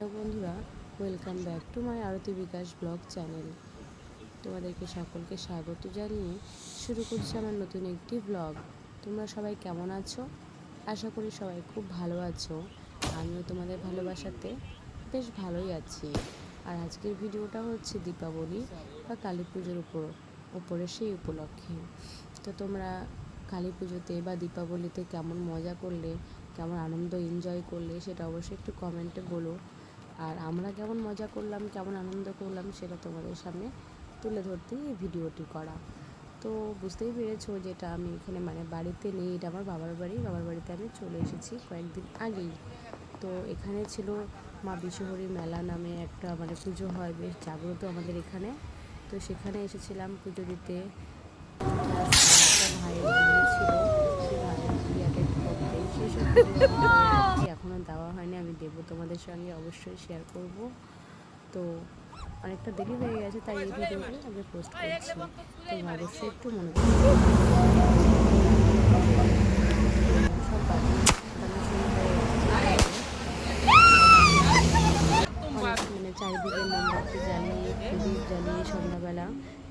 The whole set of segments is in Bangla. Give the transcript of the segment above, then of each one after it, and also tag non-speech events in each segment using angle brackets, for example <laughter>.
বন্ধুরা, welcome back to my Arati Bikash blog channel. তোমাদেরকে সকলকে স্বাগত জানিয়ে শুরু করছি আমার নতুন একটি ব্লগ। তোমরা সবাই কেমন আছো? আশা করি সবাই খুব ভালো আছো। আমিও তোমাদের ভালোবাসাতে বেশ ভালোই আছি। আর আজকের ভিডিওটা হচ্ছে দীপাবলি বা কালী পুজোর উপর, উপরে সেই উপলক্ষে। তো তোমরা কালী পুজোতে বা দীপাবলিতে কেমন মজা করলে, কেমন আনন্দ এনজয় করলে, সেটা অবশ্যই একটু কমেন্টে বলো। আর আমরা কেমন মজা করলাম কেমন আনন্দ করলাম সেটা তোমাদের সামনে তুলে ধরতেই এই ভিডিওটি করা। তো বুঝতেই পেরেছ যেটা আমি এখানে মানে বাড়িতে নেই এটা আমার বাবার বাড়ি। বাবার বাড়িতে আমি চলে এসেছি কয়েকদিন আগেই। তো এখানে ছিল মা বিশ্বহরি মেলা নামে একটা মানে পুজো হয় বেশ জাগ্রত আমাদের এখানে। তো সেখানে এসেছিলাম পুজো দিতে। ভাইয়ের ছিল সেই ভাইয়ের বিয়ে <laughs> আমি দেবো, তোমাদের সঙ্গে অবশ্যই শেয়ার করব। তো অনেকটা দেরি হয়ে গেছে, তাই এই ভিডিওটি আগে পোস্ট করছি। তো অবশ্যই একটু মনে মানে জ্বালিয়ে জ্বালিয়ে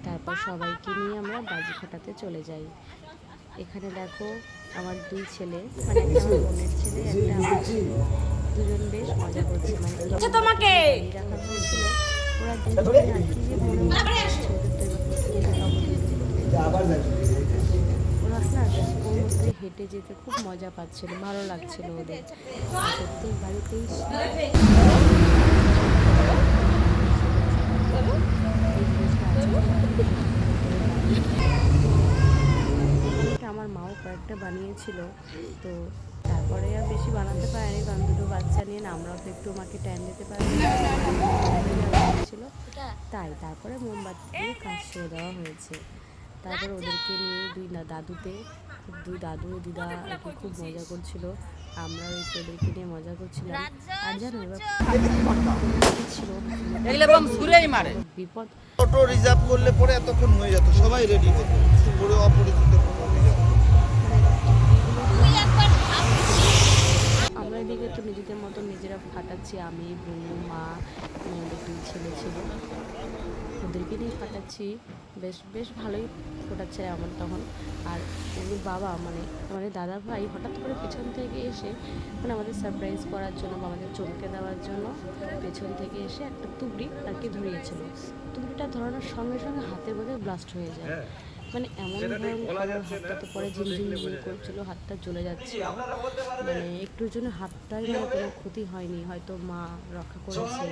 তারপর সবাইকে নিয়ে আমরা বাজি ফাটাতে চলে যাই। এখানে দেখো, আমার দুই ছেলে মানে একটা আমার বোনের ছেলে, একটা আমার ছেলে দুজন বেশ মজা করছে মানে আচ্ছা, তোমাকে! ওরা দুজনে আর কি যে ওরা না ওর মধ্যে হেঁটে যেতে খুব মজা পাচ্ছিল ভালো লাগছিল ওদের প্রত্যেক বাড়িতেই আমার মাও কয়েকটা বানিয়েছিল তো তারপরে আর বেশি বানাতে পারিনি কারণ দুটো বাচ্চা নিয়ে না আমরাও তো একটু মাকে টাইম দিতে পারিনি ছিল। তাই তারপরে মোমবাতি দিয়ে কাজ সেরে দেওয়া হয়েছে। তারপরে ওদেরকে নিয়ে দুই দাদুতে খুব দুই দাদু দিদা আর খুব মজা করছিল। আমরা একটু ওদেরকে নিয়ে মজা করছিলাম। আর জানো এবার বিপদ। অটো রিজার্ভ করলে পরে এতক্ষণ হয়ে যেত সবাই রেডি হতো। পুরো অপরিচিত আমরা তো নিজেদের মতো নিজেরা ফাটাচ্ছি। আমি, বোনু, মা আমাদের দুই ছেলে ছিল। ওদেরকে নিয়ে ফাটাচ্ছি। বেশ বেশ ভালোই ফোটাচ্ছে আমার তখন। আর ওদের বাবা মানে আমাদের দাদা ভাই হঠাৎ করে পেছন থেকে এসে মানে আমাদের সারপ্রাইজ করার জন্য বা আমাদের চমকে দেওয়ার জন্য পেছন থেকে এসে একটা তুবড়ি আর কি ধরিয়েছিল। তুবড়িটা ধরানোর সঙ্গে সঙ্গে হাতের মধ্যে ব্লাস্ট হয়ে যায়। মানে এমন ভয়ঙ্কর হাতটাতে পরে ঝিমঝিম ঝিম করছিল হাতটা চলে যাচ্ছে। মানে একটুর জন্য হাতটাই মানে কোনো ক্ষতি হয়নি হয়তো মা রক্ষা করেছে।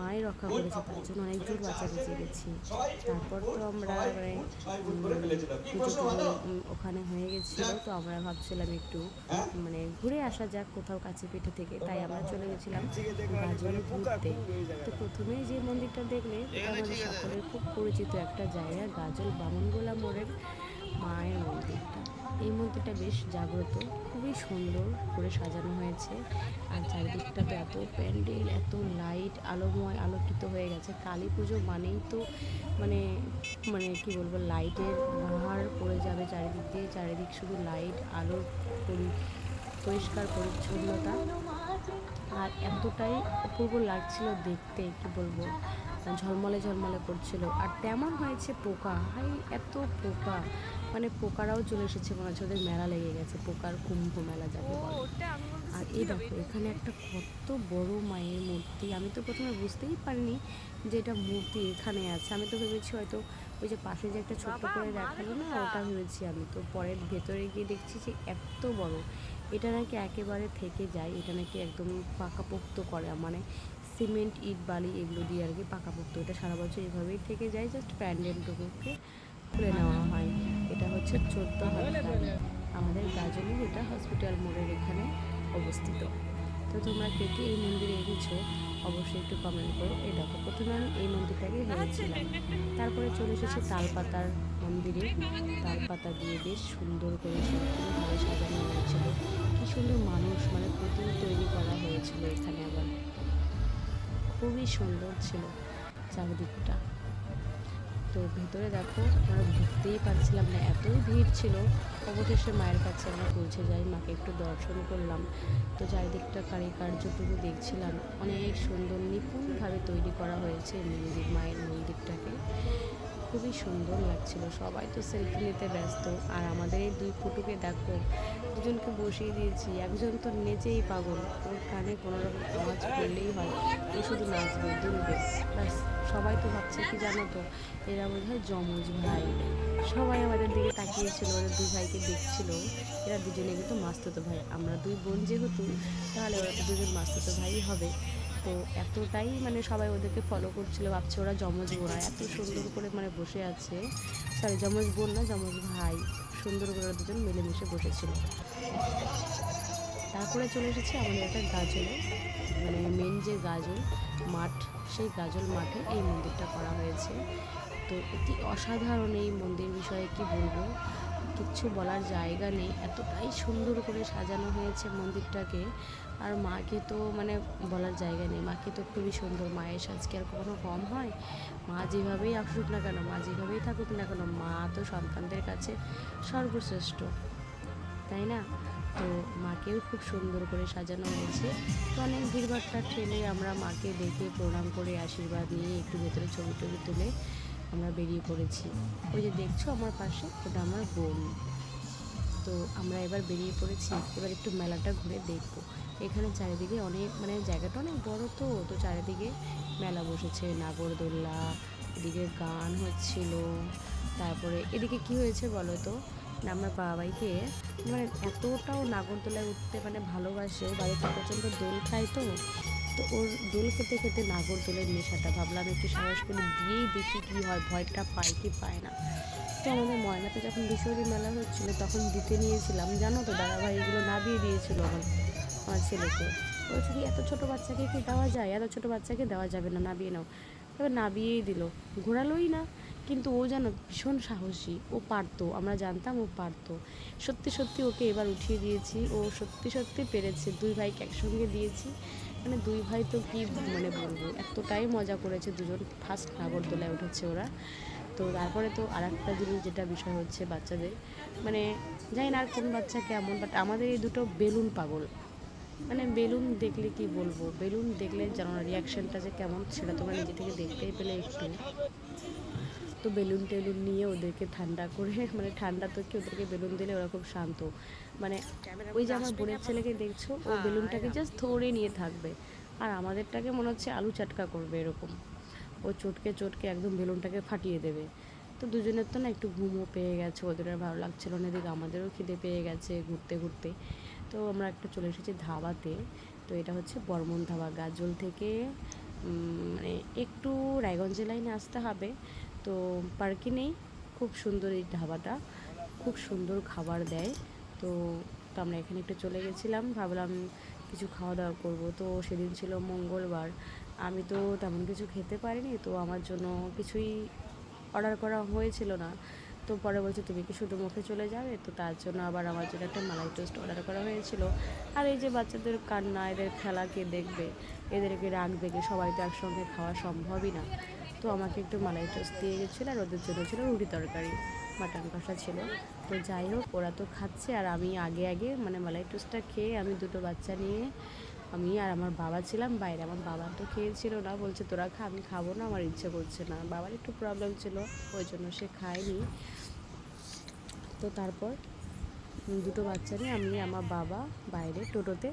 মাই রক্ষা করেছে তার জন্য অনেক দূর বাঁচা বেঁচে গেছি। তারপর তো আমরা মানে পুজো ওখানে হয়ে গেছিল তো আমরা ভাবছিলাম একটু মানে ঘুরে আসা যাক কোথাও কাছে পিঠে থেকে তাই আমরা চলে গেছিলাম গাজলে ঘুরতে। তো প্রথমেই যে মন্দিরটা দেখলে আমাদের সকলের খুব পরিচিত একটা জায়গা গাজল বামনগোলা মোড়ের মায়ের মন্দিরটা। এই মন্দিরটা বেশ জাগ্রত, খুবই সুন্দর করে সাজানো হয়েছে। আর চারিদিকটা তো এত প্যান্ডেল, এত লাইট, আলোময়, আলোকিত হয়ে গেছে। কালী পুজো মানেই তো মানে মানে কি বলব, লাইটের বাহার পড়ে যাবে চারিদিক দিয়ে। চারিদিক শুধু লাইট আলোর পরি, পরিষ্কার, পরিচ্ছন্নতা। আর এতটাই অপূর্ব লাগছিল দেখতে, কি বলব। ঝলমলে ঝলমলে করছিল। আর তেমন হয়েছে পোকা। হাই এত পোকা। মানে পোকারাও চলে এসেছে মনে হচ্ছে ওদের মেলা লেগে গেছে পোকার কুম্ভ মেলা যাবে আর এই দেখো এখানে একটা কত বড় মায়ের মূর্তি। আমি তো প্রথমে বুঝতেই পারিনি যে এটা মূর্তি এখানে আছে। আমি তো ভেবেছি হয়তো ওই যে পাশে যে একটা ছোট্ট করে দেখাল না ওটা ভেবেছি আমি। তো পরের ভেতরে গিয়ে দেখছি যে এত বড়। এটা নাকি একেবারে থেকে যায় এটা নাকি একদম পাকাপোক্ত করে। মানে সিমেন্ট, ইট, বালি এগুলো দিয়ে আর কি পাকা পাকাপোক্ত এটা সারা বছর এভাবেই থেকে যায় জাস্ট প্যান্ডেলটুকুকে খুলে নেওয়া হয়। এটা হচ্ছে চোদ্দ আমাদের গাজলে এটা হসপিটাল মোড়ের এখানে অবস্থিত। তো তোমরা কে কে এই মন্দিরে এসেছ, অবশ্যই একটু কমেন্ট করো। এই দেখো, প্রথমে আমি এই মন্দিরটাকে ভেবেছিলাম। তারপরে চলে এসেছে তালপাতার মন্দিরে। তালপাতা দিয়ে বেশ সুন্দর করে সম্পূর্ণভাবে সাজানো হয়েছিল। কি সুন্দর মানুষ মানে প্রতিমা তৈরি করা হয়েছিল এখানে আবার। খুবই সুন্দর ছিল চারিদিকটা। তো ভেতরে দেখো, আমরা ঢুকতেই পারছিলাম না, এতই ভিড় ছিল। অবশেষে মায়ের কাছে আমরা পৌঁছে যাই, মাকে একটু দর্শন করলাম। তো চারিদিকটা কারিকার্যটুকু দেখছিলাম। অনেক সুন্দর নিপুণভাবে তৈরি করা হয়েছে মন্দির, মায়ের মন্দিরটাকে। খুবই সুন্দর লাগছিল। সবাই তো সেলফি নিতে ব্যস্ত। আর আমাদের এই দুই ফুটুকে দেখো, দুজনকে বসিয়ে দিয়েছি। একজন তো নেচেই পাগল। ওর কানে কোনো রকম আওয়াজ করলেই হয়। ও শুধু নাচবে, দুলবে। ব্যাস, সবাই তো ভাবছে কি জানো তো, এরা বোধ হয় যমজ ভাই। সবাই আমাদের দিকে তাকিয়েছিল, ওদের দুই ভাইকে দেখছিল। এরা দুজনে কিন্তু মাস্তুতো ভাই। আমরা দুই বোন যেহেতু, তাহলে ওরা তো দুজন মাস্তুতো ভাই হবে। তো এতটাই মানে সবাই ওদেরকে ফলো করছিল, ভাবছে ওরা যমজ বোনা এত সুন্দর করে মানে বসে আছে। সরি যমজ বোন না, যমজ ভাই, সুন্দর করে ওরা দুজন মিলেমিশে বসেছিল। তারপরে চলে এসেছে আমাদের একটা গাজলে মানে মেন যে গাজল মাঠ, সেই গাজল মাঠে এই মন্দিরটা করা হয়েছে। তো অতি অসাধারণ এই মন্দির বিষয়ে কি বলব? কিচ্ছু বলার জায়গা নেই। এতটাই সুন্দর করে সাজানো হয়েছে মন্দিরটাকে। আর মাকে তো মানে বলার জায়গা নেই। মাকে তো খুবই সুন্দর। মায়ের সাজ কি আর কখনো কম হয়। মা যেভাবেই আসুক না কেন, মা যেভাবেই থাকুক না কেন, মা তো সন্তানদের কাছে সর্বশ্রেষ্ঠ। তাই না? তো মাকেও খুব সুন্দর করে সাজানো হয়েছে। তো অনেক ভিড়ভাট্টা ঠেলে আমরা মাকে দেখে প্রণাম করে আশীর্বাদ নিয়ে একটু ভেতরে ছবি টবি তুলে আমরা বেরিয়ে পড়েছি। ওই যে দেখছ আমার পাশে? ওটা আমার বোন। তো আমরা এবার বেরিয়ে পড়েছি। এবার একটু মেলাটা ঘুরে দেখব। এখানে চারিদিকে অনেক মানে জায়গাটা অনেক বড় তো তো চারিদিকে মেলা বসেছে। নাগরদোল্লা, এদিকে গান হচ্ছিল। তারপরে এদিকে কি হয়েছে বলো তো? না আমার বাবাইকে মানে এতটাও নাগরদোলায় উঠতে মানে ভালোবাসে, বাড়িতে প্রচণ্ড দোল খায় তো তো ওর দোল খেতে খেতে নাগর দোলের নেশাটা ভাবলাম, একটু সাহস করে দিয়েই দেখি কী হয়, ভয়টা পায় কি পায় না। তো আমাদের ময়নাতে যখন বিশ্বরী মেলা হচ্ছিল, তখন দিতে নিয়েছিলাম, জানো তো দাদাভাই এগুলো নাবিয়ে দিয়েছিল আমার আমার ছেলেকে। বলছে কি, এত ছোটো বাচ্চাকে কি দেওয়া যায়? এত ছোটো বাচ্চাকে দেওয়া যাবে না, নাবিয়ে নাও। তবে নাবিয়েই দিল, ঘোরালোই না, কিন্তু ও যেন ভীষণ সাহসী, ও পারতো, আমরা জানতাম ও পারতো। সত্যি সত্যি ওকে এবার উঠিয়ে দিয়েছি, ও সত্যি সত্যি পেরেছে, দুই ভাইকে একসঙ্গে দিয়েছি। মানে দুই ভাই তো কি মানে বলব? এতটাই মজা করেছে দুজন। ফার্স্ট নাগরদোলায় উঠেছে ওরা। তো তারপরে তো আর একটা জিনিস যেটা বিষয় হচ্ছে বাচ্চাদের মানে জানি না আর কোন বাচ্চা কেমন বাট আমাদের এই দুটো বেলুন পাগল। মানে বেলুন দেখলে কি বলব? বেলুন দেখলে জানো না রিয়াকশানটা যে কেমন, সেটা তোমরা নিজে থেকে দেখতেই পেলে একটু। তো বেলুন টেলুন নিয়ে ওদেরকে ঠান্ডা করে <laughs> মানে ঠান্ডা তো কি ওদেরকে বেলুন দিলে ওরা খুব শান্ত। মানে ওই যে আমার বোনের ছেলেকে দেখছ ও বেলুনটাকে জাস্ট ধরে নিয়ে থাকবে। আর আমাদেরটাকে মনে হচ্ছে আলু চাটকা করবে এরকম। ও চটকে চটকে একদম বেলুনটাকে ফাটিয়ে দেবে। তো দুজনের তো না একটু ঘুমও পেয়ে গেছে ওদের আর ভালো লাগছিল না। এদিকে আমাদেরও খিদে পেয়ে গেছে ঘুরতে ঘুরতে। তো আমরা একটা চলে এসেছি ধাবাতে। তো এটা হচ্ছে বর্মন ধাবা গাজল থেকে মানে একটু রায়গঞ্জ লাইনে আসতে হবে। তো পার্কে নেই। খুব সুন্দর এই ধাবাটা। খুব সুন্দর খাবার দেয়। তো তো আমরা এখানে একটু চলে গেছিলাম। ভাবলাম কিছু খাওয়া দাওয়া করব। তো সেদিন ছিল মঙ্গলবার। আমি তো তেমন কিছু খেতে পারিনি। তো আমার জন্য কিছুই অর্ডার করা হয়েছিল না। তো পরে বলছে, তুমি কি শুধু মুখে চলে যাবে? তো তার জন্য আবার আমার জন্য একটা মালাই টোস্ট অর্ডার করা হয়েছিল। আর এই যে বাচ্চাদের কান্না, এদের খেলা কে দেখবে? এদেরকে রাখবে কি? সবাই তো একসঙ্গে খাওয়া সম্ভবই না। তো আমাকে একটু মালাই টোস্ট দিয়ে গেছিল, আর ওদের জন্য ছিল রুটি তরকারি, মাটন কষা ছিল। তো যাই হোক, ওরা তো খাচ্ছে, আর আমি আগে আগে মানে মালাই টোস্টটা খেয়ে আমি দুটো বাচ্চা নিয়ে আমি আর আমার বাবা ছিলাম বাইরে। আমার বাবা তো খেয়েছিল না, বলছে তোরা খা, আমি খাব না, আমার ইচ্ছে করছে না। বাবার একটু প্রবলেম ছিল, ওই জন্য সে খায়নি। তো তারপর দুটো বাচ্চা নিয়ে আমি আমার বাবা বাইরে টোটোতে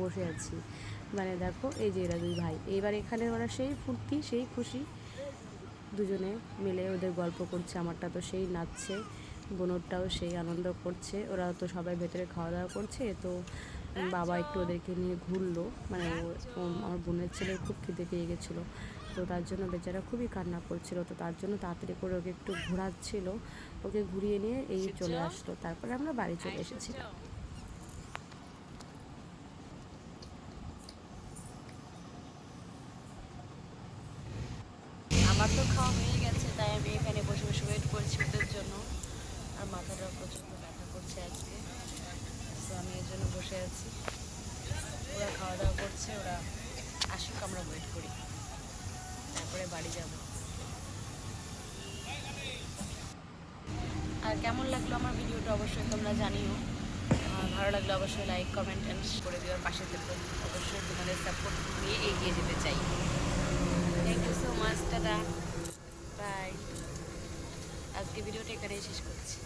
বসে আছি। মানে দেখো, এই যে এরা দুই ভাই। এইবার এখানে ওরা সেই ফুর্তি, সেই খুশি। দুজনে মিলে ওদের গল্প করছে, আমারটা তো সেই নাচছে, বোনরটাও সেই আনন্দ করছে, ওরা তো সবাই ভেতরে খাওয়া দাওয়া করছে, তো বাবা একটু ওদেরকে নিয়ে ঘুরলো মানে আমার বোনের ছেলে খুব খিদে পেয়ে গেছিল, তো তার জন্য বেচারা খুবই কান্না করছিল, তো তার জন্য তাড়াতাড়ি করে ওকে একটু ঘোরাচ্ছিল, ওকে ঘুরিয়ে নিয়ে এই চলে আসলো, তারপরে আমরা বাড়ি চলে এসেছিলাম আমার তো খাওয়া হয়ে গেছে, তাই আমি এখানে বসে বসে ওয়েট করছি ওদের জন্য। আর মাথাটা প্রচণ্ড ব্যথা করছে আজকে। তো আমি এর জন্য বসে আছি। ওরা খাওয়া দাওয়া করছে, ওরা আসুক, আমরা ওয়েট করি। তারপরে বাড়ি যাব। আর কেমন লাগল আমার ভিডিওটা অবশ্যই তোমরা জানিও। ভালো লাগলে অবশ্যই লাইক কমেন্ট করে দেওয়ার পাশে থেকো। অবশ্যই তোমাদের সাপোর্ট নিয়ে এগিয়ে যেতে চাই। So tata bye. আজকে ভিডিওটা এখানেই শেষ করছি।